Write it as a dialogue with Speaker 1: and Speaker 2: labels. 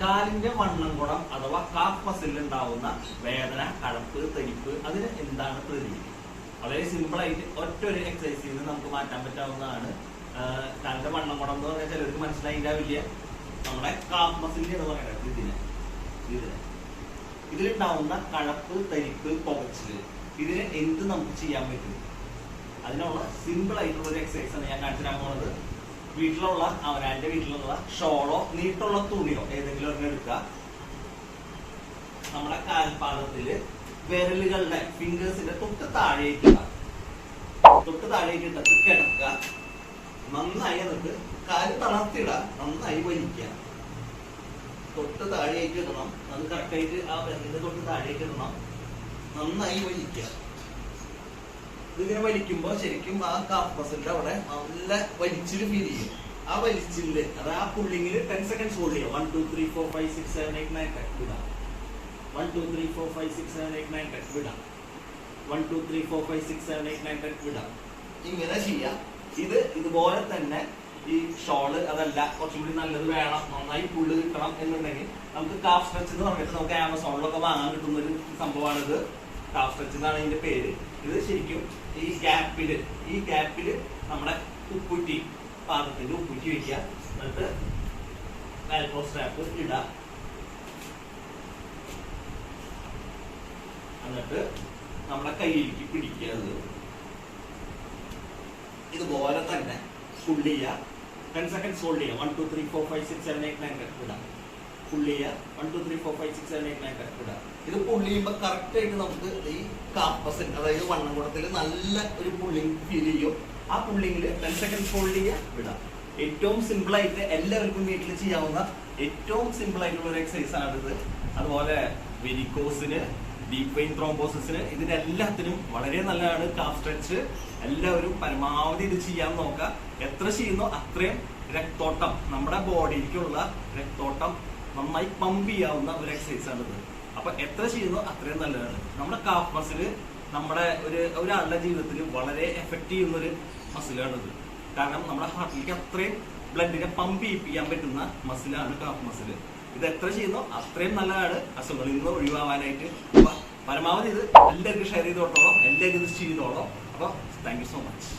Speaker 1: കാലിന്റെ വണ്ണം കുളം അഥവാ കാഫ് വേദന കടപ്പ് തരിപ്പ് അതിന് എന്താണ് പ്രതിവിധി? വളരെ സിമ്പിൾ ആയിട്ട് ഒറ്റ ഒരു എക്സസൈസിൽ നിന്ന് നമുക്ക് മാറ്റാൻ പറ്റാവുന്നതാണ്. കാലിന്റെ വണ്ണം കുളം എന്ന് പറഞ്ഞാൽ ചിലർക്ക് മനസ്സിലായില്ല നമ്മുടെ കാഫ് മസിലിന്റെ എന്ന് പറയുന്നത് ഇതിന് ഇതിന്. ഇതിലുണ്ടാവുന്ന കഴപ്പ് തരിപ്പ് പുകച്ചിൽ ഇതിന് എന്ത് നമുക്ക് ചെയ്യാൻ പറ്റും? അതിനുള്ള സിമ്പിൾ ആയിട്ടുള്ള ഒരു എക്സസൈസ് ആണ് ഞാൻ കാണിച്ചു തരാൻ പോകുന്നത് വീട്ടിലുള്ള അവനാന്റെ വീട്ടിലുള്ള ഷോളോ നീട്ടുള്ള തുണിയോ ഏതെങ്കിലും ഒരെണ്ണം എടുക്കുക. നമ്മുടെ കാൽപാദത്തിൽ വിരലുകളുടെ ഫിംഗേഴ്സിന്റെ തൊട്ട് താഴേക്ക്. തൊട്ട് താഴേക്ക് ഇട്ടിട്ട് കിടക്കുക. നന്നായി എന്നിട്ട് കാൽ തളർത്തിയിടുക. നന്നായി വലിക്കുക. തൊട്ട് താഴേക്ക് ഇടണം. അത് കറക്റ്റായിട്ട് ആ വിരലിന്റെ തൊട്ട് താഴേക്ക് ഇടണം. നന്നായി വലിക്കുക. ഇതിങ്ങനെ വലിക്കുമ്പോ ശരിക്കും ആ കാർപ്പസിന്റെ അവിടെ നല്ല വലിച്ചിൽ ഫീൽ ചെയ്യും. ആ വലിച്ചിൽ അത് ആ പുള്ളിങ്ങിൽ ടെൻ സെക്കൻഡ്സ് ഹോൾഡ് ചെയ്യാം. One two three four five six seven eight nine ten വിടാം. One two three four five six seven eight nine ten വിടാം. One two three four five six seven eight nine ten വിടാം. ഇങ്ങനെ ചെയ്യാം. ഇത് ഇതുപോലെ തന്നെ ഈ ഷോൾ അതല്ല കുറച്ചും കൂടി നല്ലത് വേണം. നന്നായി പുള്ളി കിട്ടണം എന്നുണ്ടെങ്കിൽ നമുക്ക് കാഫ് സ്ട്രെച്ച് എന്ന് പറഞ്ഞിട്ട് നമുക്ക് ആമസോണിലൊക്കെ വാങ്ങാൻ കിട്ടുന്ന ഒരു സംഭവമാണിത്. കാഫ് സ്ട്രെച്ച് എന്നാണ് ഇതിന്റെ പേര്. ഇത് ശരിക്കും ഈ ഗ്യാപ്പിൽ ഈ ഗ്യാപ്പിൽ നമ്മുടെ ഉപ്പുറ്റി പാദത്തിന്റെ ഉപ്പുറ്റി വെക്കുക. എന്നിട്ട് വാൽക്കോ സ്ട്രാപ്പ് ഇടുക എന്നിട്ട് നമ്മുടെ കയ്യിലേക്ക് പിടിക്കുക ഇതുപോലെ തന്നെ ഫുൾ ചെയ്യുക. ടെൻ സെക്കൻഡ്സ് ഹോൾഡ് ചെയ്യുക. One two three four five six seven eight nine ten വിടാം പുള്ളി ചെയ്യുക one two three four five six seven eight nine വിടാം ഇത് പുള്ളി ചെയ്യുമ്പോൾ കറക്റ്റ് ആയിട്ട് നമുക്ക് ഈ കാപ്പസിൻ അതായത് വണ്ണംകുടത്തിൽ നല്ല ഒരു പുള്ളിങ് ഫീൽ ചെയ്യും. ആ പുള്ളിങ്ങിൽ ടെൻ സെക്കൻഡ് ഫോൾഡ് ചെയ്യുക വിടാം. ഏറ്റവും സിമ്പിൾ ആയിട്ട് എല്ലാവർക്കും വീട്ടിൽ ചെയ്യാവുന്ന ഏറ്റവും സിമ്പിൾ ആയിട്ടുള്ള ഒരു എക്സസൈസ് ആണിത്. അതുപോലെ വെരിക്കോസിന് ഡീപ് വെയിൻ ത്രോംബോസിന് ഇതിനെല്ലാത്തിനും വളരെ നല്ലതാണ് കാഫ് സ്ട്രെച്ച് എല്ലാവരും പരമാവധി ഇത് ചെയ്യാൻ നോക്കുക. എത്ര ചെയ്യുന്നോ അത്രയും രക്തോട്ടം നമ്മുടെ ബോഡിയിലേക്കുള്ള രക്തോട്ടം നന്നായി പമ്പ് ചെയ്യാവുന്ന ഒരു എക്സസൈസ് ആണിത്. അപ്പൊ എത്ര ചെയ്യുന്നോ അത്രയും നല്ലതാണ്. നമ്മുടെ കാഫ് മസിൽ നമ്മുടെ ഒരു ഒരാളുടെ ജീവിതത്തിൽ വളരെ എഫക്റ്റ് ചെയ്യുന്ന ഒരു മസിലാണിത് കാരണം നമ്മുടെ ഹാർട്ടിലേക്ക് അത്രയും ബ്ലഡിനെ പമ്പ് ചെയ്യിപ്പിക്കാൻ പറ്റുന്ന മസിലാണ് കാഫ് മസിൽ ഇത് എത്ര ചെയ്യുന്നോ അത്രയും നല്ലതാണ്. അസുഖങ്ങളിൽ നിന്ന് ഒഴിവാവാനായിട്ട്. പരമാവധി ഇത് എല്ലാവർക്കും ഷെയർ ചെയ്തോട്ടോളോ. എല്ലാവർക്കും ഇത് ചെയ്തോളോ. അപ്പൊ താങ്ക് സോ മച്ച്